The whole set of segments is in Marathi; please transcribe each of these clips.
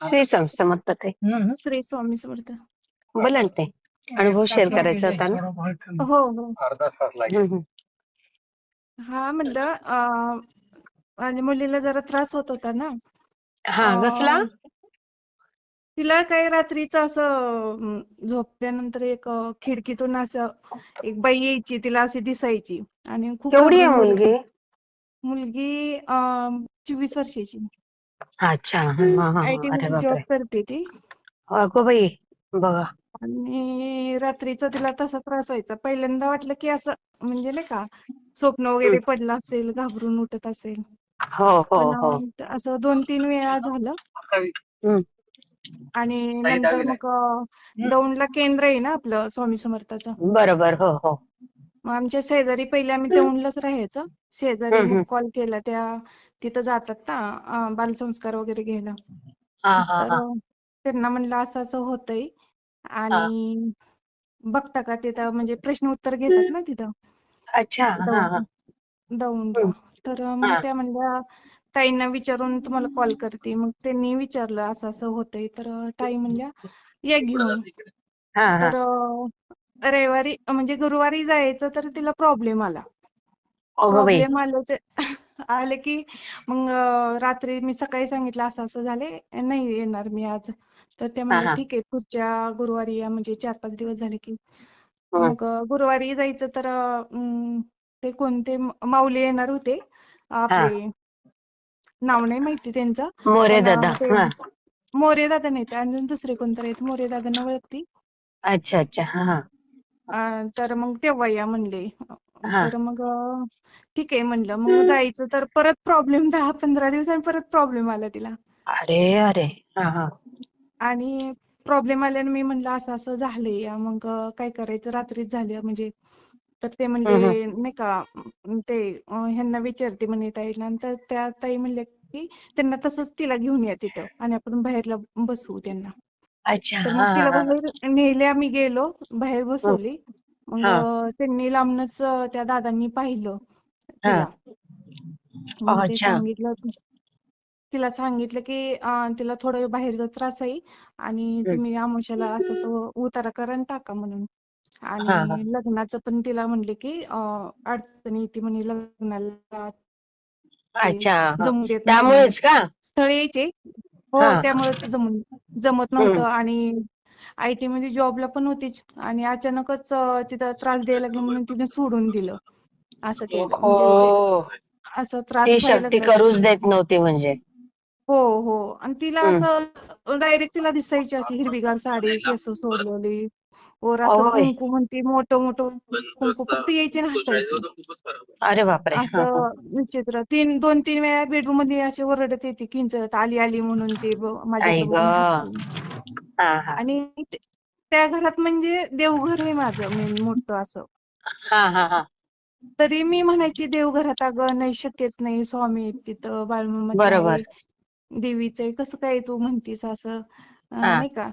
श्री स्वामी समर्थ ते. श्री स्वामी समर्थ. बोला ना ते. अनुभव शेअर करायचा होता ना? हो हो. अर्धा तास लागेल. हम्म, हम्म. हा म्हणलं अं, माझ्या मुलीला जरा त्रास होत होता ना. हा अं, कसला? तिला काही रात्रीचं असं अं, झोपल्यानंतर एक अं, खिडकीतून असं एक बाई यायची तिला अशी दिसायची. आणि खूप केवढी आहे घाबरून मुलगी. मुलगी अं, चोवीस वर्षाची. अच्छा. हा हा हा. आय टी अरे मध्ये जॉब बापरे करते ती. अगो बाई बघा. आणि रात्रीचा तिला तसा त्रास व्हायचा. पहिल्यांदा वाटलं की असं म्हणजे नाही का स्वप्न वगैरे पडलं असेल घाबरून उठत असेल. हो हो पण हो. अं, असं दोन तीन वेळा झालं. हम्म. आणि नंतर मग अं, दौंडला केंद्र आहे ना आपलं स्वामी समर्थाचं. बरोबर हो हो. मग आमच्या शेजारी पहिले आम्ही दौंडलाच राहायचो. शेजारी हम्म, मग हम्म. कॉल केला त्या तिथं जातात ना बालसंस्कार वगैरे घ्यायला. तर त्यांना म्हणलं असं असं होतंय. आणि बघता का तिथं म्हणजे प्रश्न उत्तर घेतात ना तिथं. अच्छा. दौंडला तर मग. त्या म्हणल्या ताईंना विचारून तुम्हाला कॉल करते. मग त्यांनी विचारलं असं असं होतंय. तर ताई म्हणल्या या घेऊन तर रविवारी म्हणजे गुरुवारी जायचं तर तिला प्रॉब्लेम आला. प्रॉब्लेम आले ते. आले की मग रात्री मी सकाळी सांगितलं असं असं झाले नाही येणार मी आज. तर ते म्हणले हा ठीक आहे पुढच्या गुरुवारी या. म्हणजे चार पाच दिवस झाले की. मग गुरुवारी जायचं तर ते कोणते माऊली येणार होते. आपले नाव नाही माहिती त्यांचं. मोरे दादा. मोरे दादा नाही ते अजून दुसरे कोणतरी आहेत. मोरे दादांना ओळखती. अच्छा अच्छा. तर मग तेव्हा या म्हणले. तर मग ठीक आहे म्हणलं. मग जायचं तर परत प्रॉब्लेम दहा पंधरा दिवसांनी परत प्रॉब्लेम आला तिला. अरे अरे. हा हा. आणि प्रॉब्लेम आल्याने मी म्हणलं असं असं झालंय. मग काय करायचं? रात्रीच झालं. म्हणजे तर ते म्हणले हम्म, नाही का ते ह्यांना विचारते म्हणे ताईला तर त्या ताई म्हणल्या की त्यांना तसंच तिला घेऊन या तिथं आणि आपण बाहेरला बसवू त्यांना. अच्छा. तर मग तिला बाहेर नेले आम्ही गेलो. बाहेर हा. बसवली. मग त्यांनी लांबनच त्या दादांनी पाहिलं. हा. तिला. मग ते अच्छा. सांगितलं तिला सांगितलं की अं, तिला थोडं बाहेरचा त्रास आहे आणि हम्म. तुम्ही आमुष्याला असं असं उतारा करा आणि टाका म्हणून. हा हा. आणि लग्नाचं पण तिला म्हणले की अं, अडचण येते म्हणे लग्नाला. ते अच्छा. हा. जमू देत नाही म्हणे. त्यामुळेच का? स्थळ यायचे. हो हा. त्यामुळेच जमून जमत हम्म. नव्हतं आणि आय टी मध्ये जॉबला पण होतीच आणि अचानकच अं, तिथं त्रास द्यायला लागले म्हणून तिने सोडून दिलं. असं केलं म्हणजे ते हो असं त्रास ती व्हायला शक्ती लागला. करूच देत नव्हती म्हणजे. हो हो. आणि तिला हम्म. असं डायरेक्ट तिला दिसायची अशी हिरवीगार साडी केस सोडलेली. वर असं बाई कुंकू म्हणते मोठं मोठं कुंकू फक्त यायचे ना हसायची. अरे बापरे. हा हा. असं विचित्र. तीन दोन तीन वेळा बेडरूममध्ये अशी ओरडत येते किंचत आली आली म्हणून ते ब- आई माझ्याकडे ग. बघून हसते. हा हा. आणि ते- त्या घरात म्हणजे देवघर आहे माझं मेन मोठं असं. हा हा हा. तरी मी म्हणायची देवघरात अगं नाही शक्यच नाही स्वामी आहेत तिथं बरोबर. देवीचं आहे कसं काय तू म्हणतीस असं? नाही का.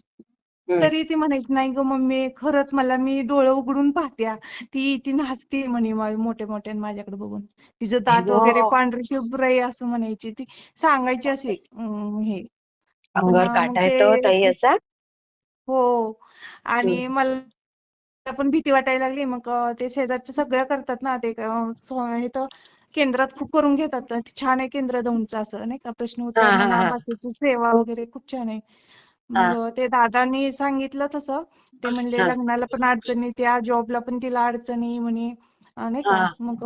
तरी ती म्हणायची नाही ग मम्मी खरंच मला मी डोळे उघडून पाहत्या. ती ती हसते म्हणे मा- मोठ्या मोठ्याने माझ्याकडे बघून. तिचं दात वगैरे पांढरे शुभ्र आहे असं म्हणायची ती. सांगायची अशी अं, हे. अंगावर काटा येतो ते ताई असा? हो. आणि. मला पण भीती वाटायला लागली. मग ते शेजारचे सगळं करतात ना ते हे तर केंद्रात खूप करून घेतात. छान आहे केंद्र दौंडचं असं नाही का? प्रश्न उत्तर बाकीची सेवा वगैरे खूप छान आहे. मग ते दादांनी सांगितलं तसं. ते म्हणले लग्नाला पण अडचण त्या जॉबला पण तिला अडचण म्हणे नाही का? मग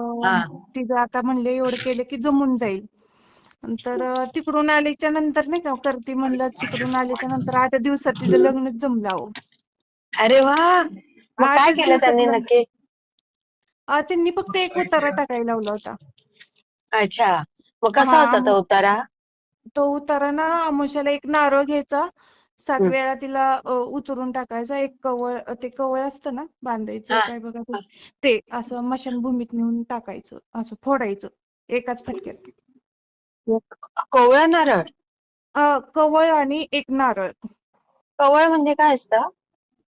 तिचं आता म्हणले एवढं केलं की जमून जाईल. तर तिकडून आल्याच्यानंतर नाही का? करते म्हणलं तिकडून आल्याच्यानंतर आठ दिवसात तिचं लग्नच जमलं अहो. अरे वा! काय केलं त्यांनी नक्की? त्यांनी फक्त एक उतारा टाकायला लावला होता. अच्छा. मग कसा होता तो उतारा? तो उतारा ना आमुष्याला एक नारळ घ्यायचा. सात. वेळा तिला उतरून टाकायचा. एक कवळ ते कवळ असतं ना बांधायचं काय बघा ते असं मशानभूमीत नेऊन टाकायचं असं फोडायचं एकाच फटक्यात. कोवळा नारळ? कवळ आणि एक नारळ. कवळ म्हणजे काय असतं?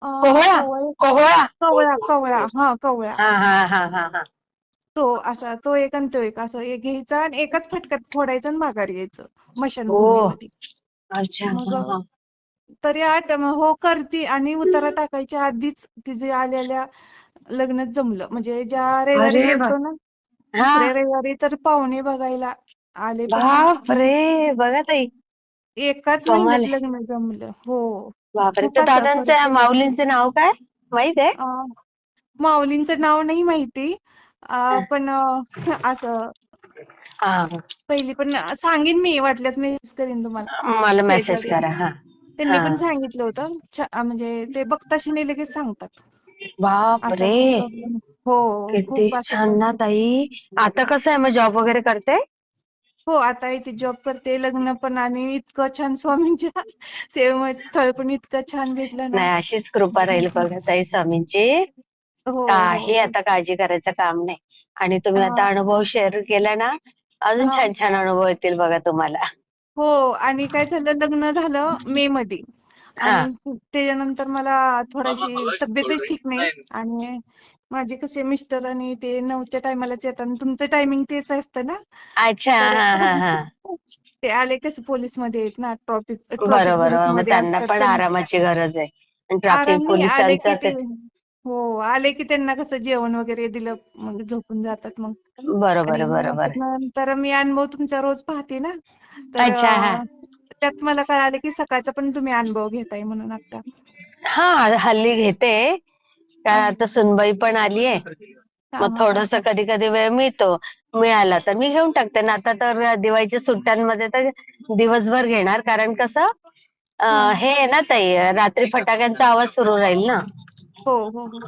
कोहळा कवळ? कोहळा कवळा कवळा. हा कवळा. हा हा हा हा हा. तो असा तो एक आणि तो एक. असं एक घ्यायचा आणि एकाच फटक्यात फोडायचं आणि माघारी यायचं. अच्छा. मग हा, हा. तरी आठ हो करती आणि उतारा टाकायच्या आधीच तिचे आलेल्या लग्नच जमलं. म्हणजे ज्या रविवारी अरे गेलतो ना हा. रविवारी तर पाहुणे बघायला आले पण बाप रे बघा ताई. एकाच कमाल महिन्यात आहे. लग्न जमलं. हो. बापरे असा दादांचं. माऊलींचं नाव काय? माहीत आहे? अं, माऊलींचं नाव नाही माहिती. अं, पण अं, असं हा. पहिली पण सांगेन मी वाटल्यास मेसेज करीन तुम्हाला. मला मेसेज करा हा. त्यांनी हा. पण सांगितलं होतं. छ- अं, म्हणजे ते बघताशी लगेच सांगतात. बाप असं रे असं प्रॉब्लेम हो किती खूप असं छान ना ताई. आता कसं आहे मग जॉब वगैरे करते? हो आता इथे जॉब करते लग्न पण आणि इतकं छान स्वामींच्या सेवा स्थळ पण इतकं छान भेटलं ना. नाही अशीच कृपा राहील बघा ताई स्वामींची. हो. हो काही आता काळजी करायचं काम नाही. आणि तुम्ही आता अनुभव शेअर केला ना अजून छान छान अनुभव येतील बघा तुम्हाला. हो आणि काय झालं लग्न झालं मे मध्ये. आणि त्याच्यानंतर मला थोडीशी तब्येतच ठीक नाही. आणि माझे कसे मिस्टर आणि ते नऊच्या टायमालाच येतात तुमचं टायमिंग तेच असतं ना? अच्छा हा हा हा. ते आले कसे पोलीसमध्ये आहेत ना ट्रॉफिक बरोबर मग मध्ये त्यांना पण आरामाची गरज आहे. ट्रॅफिक पोलिसांचं हो आले की त्यांना कसं जेवण वगैरे दिलं मग झोपून जातात मग. बरोबर बरोबर. नंतर मी अनुभव तुमचा रोज पाहते ना. तर त्यात मला कळालं की सकाळचा पण तुम्ही अनुभव घेताय म्हणून आता. हा हल्ली घेते. कारण आता सुनबाई पण आली आहे. हा मग थोडस कधी कधी वेळ मिळतो मिळाला तर मी घेऊन टाकते. ना आता तर दिवाळीच्या सुट्ट्यांमध्ये तर दिवसभर घेणार. कारण कसं हा. अं, हे आहे ना ताई रात्री फटाक्यांचा आवाज सुरू राहील ना? हो हो हो.